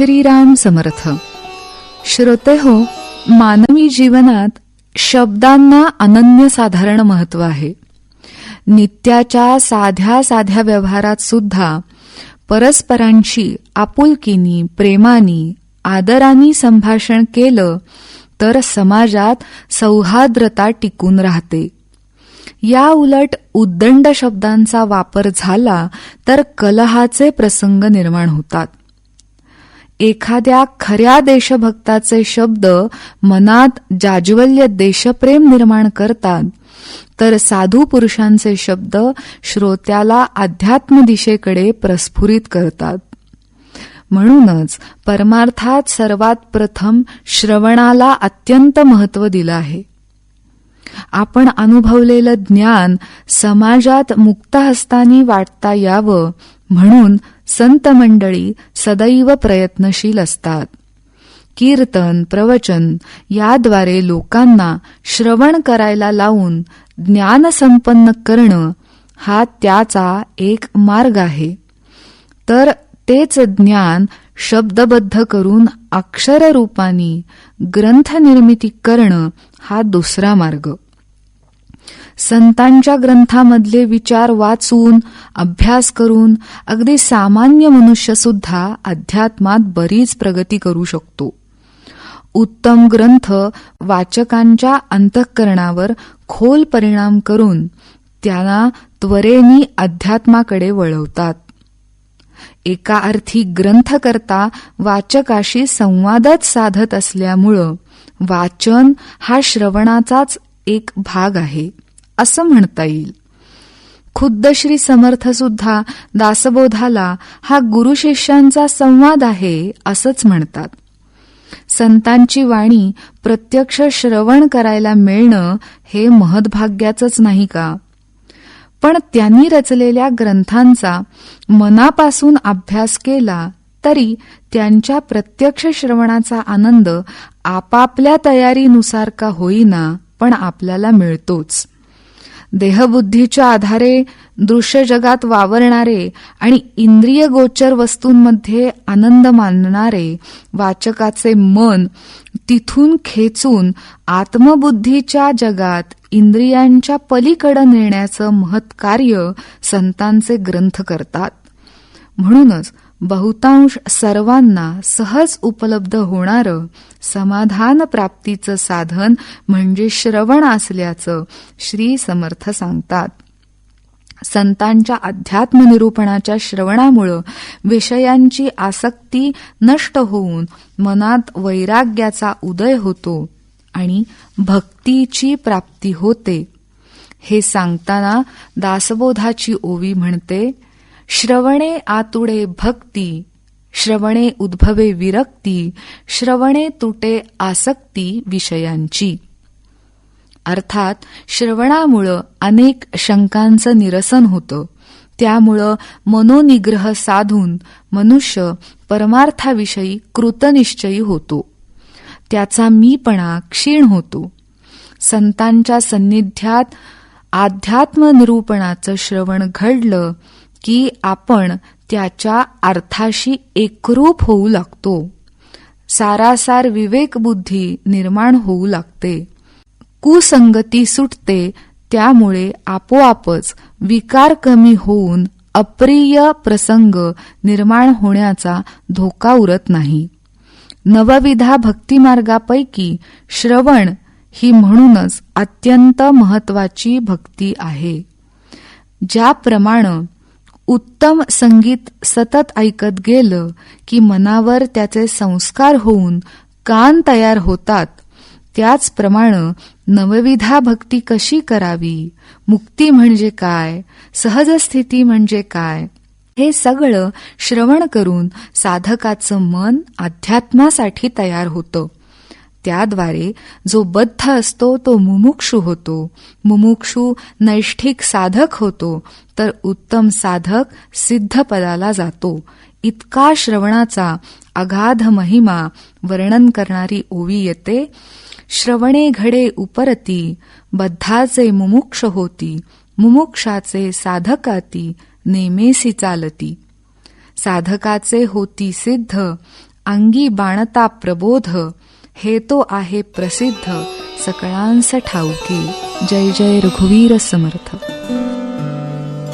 श्रीराम समर्थ. श्रोते हो मानवी जीवनात शब्दांना अनन्यसाधारण महत्त्व आहे. नित्याच्या साध्या साध्या व्यवहारात सुद्धा परस्परांशी आपुलकीनी प्रेमानी आदरानी संभाषण केलं तर समाजात सौहार्द्रता टिकून राहते. या उलट उद्दंड शब्दांचा वापर झाला तर कलहाचे प्रसंग निर्माण होतात. एखाद्या खऱ्या देशभक्ताचे शब्द मनात जाज्वल्य देशप्रेम निर्माण करतात. तर साधू पुरुषांचे शब्द श्रोत्याला अध्यात्म दिशेकडे प्रस्फुरित करतात. म्हणूनच परमार्थात सर्वात प्रथम श्रवणाला अत्यंत महत्त्व दिलं आहे. आपण अनुभवलेलं ज्ञान समाजात मुक्त हस्तानी वाटता यावं म्हणून संत मंडळी सदैव प्रयत्नशील असतात. कीर्तन प्रवचन याद्वारे लोकांना श्रवण करायला लावून ज्ञान संपन्न करणं हा त्याचा एक मार्ग आहे. तर तेच ज्ञान शब्दबद्ध करून अक्षररूपानी ग्रंथनिर्मिती करणं हा दुसरा मार्ग. संतांच्या ग्रंथामधले विचार वाचून अभ्यास करून अगदी सामान्य मनुष्यसुद्धा अध्यात्मात बरीच प्रगती करू शकतो. उत्तम ग्रंथ वाचकांच्या अंतःकरणावर खोल परिणाम करून त्यांना त्वरेनी अध्यात्माकडे वळवतात. एका अर्थी ग्रंथकर्ता वाचकाशी संवादच साधत असल्यामुळं वाचन हा श्रवणाचाच एक भाग आहे. असं म्हणता येईल. खुद्द श्री समर्थ सुद्धा दासबोधाला हा गुरु शिष्यांचा संवाद आहे असंच म्हणतात. संतांची वाणी प्रत्यक्ष श्रवण करायला मिळणं हे महद्भाग्याचंच नाही का? पण त्यांनी रचलेल्या ग्रंथांचा मनापासून अभ्यास केला तरी त्यांच्या प्रत्यक्ष श्रवणाचा आनंद आपापल्या तयारीनुसार का होईना पण आपल्याला मिळतोच. देहबुद्धीच्या आधारे दृश्य जगात वावरणारे आणि इंद्रिय गोचर वस्तूंमध्ये आनंद मानणारे वाचकाचे मन तिथून खेचून आत्मबुद्धीच्या जगात इंद्रियांच्या पलीकडं नेण्याचं महत्कार्य संतांचे ग्रंथ करतात. म्हणूनच बहुतांश सर्वांना सहज उपलब्ध होणारं समाधान प्राप्तीचं साधन म्हणजे श्रवण असल्याचं श्री समर्थ सांगतात. संतांच्या अध्यात्म निरूपणाच्या श्रवणामुळं विषयांची आसक्ती नष्ट होऊन मनात वैराग्याचा उदय होतो आणि भक्तीची प्राप्ती होते. हे सांगताना दासबोधाची ओवी म्हणते श्रवणे आतुडे भक्ती श्रवणे उद्भवे विरक्ती श्रवणे तुटे आसक्ती विषयांची. अर्थात श्रवणामुळं अनेक शंकांचं निरसन होतं. त्यामुळं मनोनिग्रह साधून मनुष्य परमार्थाविषयी कृतनिश्चयी होतो. त्याचा मीपणा क्षीण होतो. संतांच्या सन्निध्यात आध्यात्म निरूपणाचं श्रवण घडलं की आपण त्याच्या अर्थाशी एकरूप होऊ लागतो. सारासार विवेकबुद्धी निर्माण होऊ लागते. कुसंगती सुटते त्यामुळे आपोआपच विकार कमी होऊन अप्रिय प्रसंग निर्माण होण्याचा धोका उरत नाही. नवविधा भक्तिमार्गापैकी श्रवण ही म्हणूनच अत्यंत महत्वाची भक्ती आहे. ज्याप्रमाणे उत्तम संगीत सतत ऐकत गेलं की मनावर त्याचे संस्कार होऊन कान तयार होतात. त्याचप्रमाणे नवविधा भक्ती कशी करावी? मुक्ती म्हणजे काय? सहज स्थिती म्हणजे काय? हे सगळं श्रवण करून साधकाचं मन अध्यात्मासाठी तयार होतं. त्याद्वारे जो बद्ध असतो तो मुमुक्षू होतो. मुमुक्षू नैष्ठिक साधक होतो तर उत्तम साधक सिद्ध पदाला जातो. इतका श्रवणाचा अगाध महिमा वर्णन करणारी ओवी येते श्रवणे घडे उपरती बद्धाचे मुमुक्ष होती मुमुक्षाचे साधकाती नेमेसी चालती. साधकाचे होती सिद्ध अंगी बाणता प्रबोध हे तो आहे प्रसिद्ध सकळांस ठाऊकी जय जय रघुवीर समर्थ.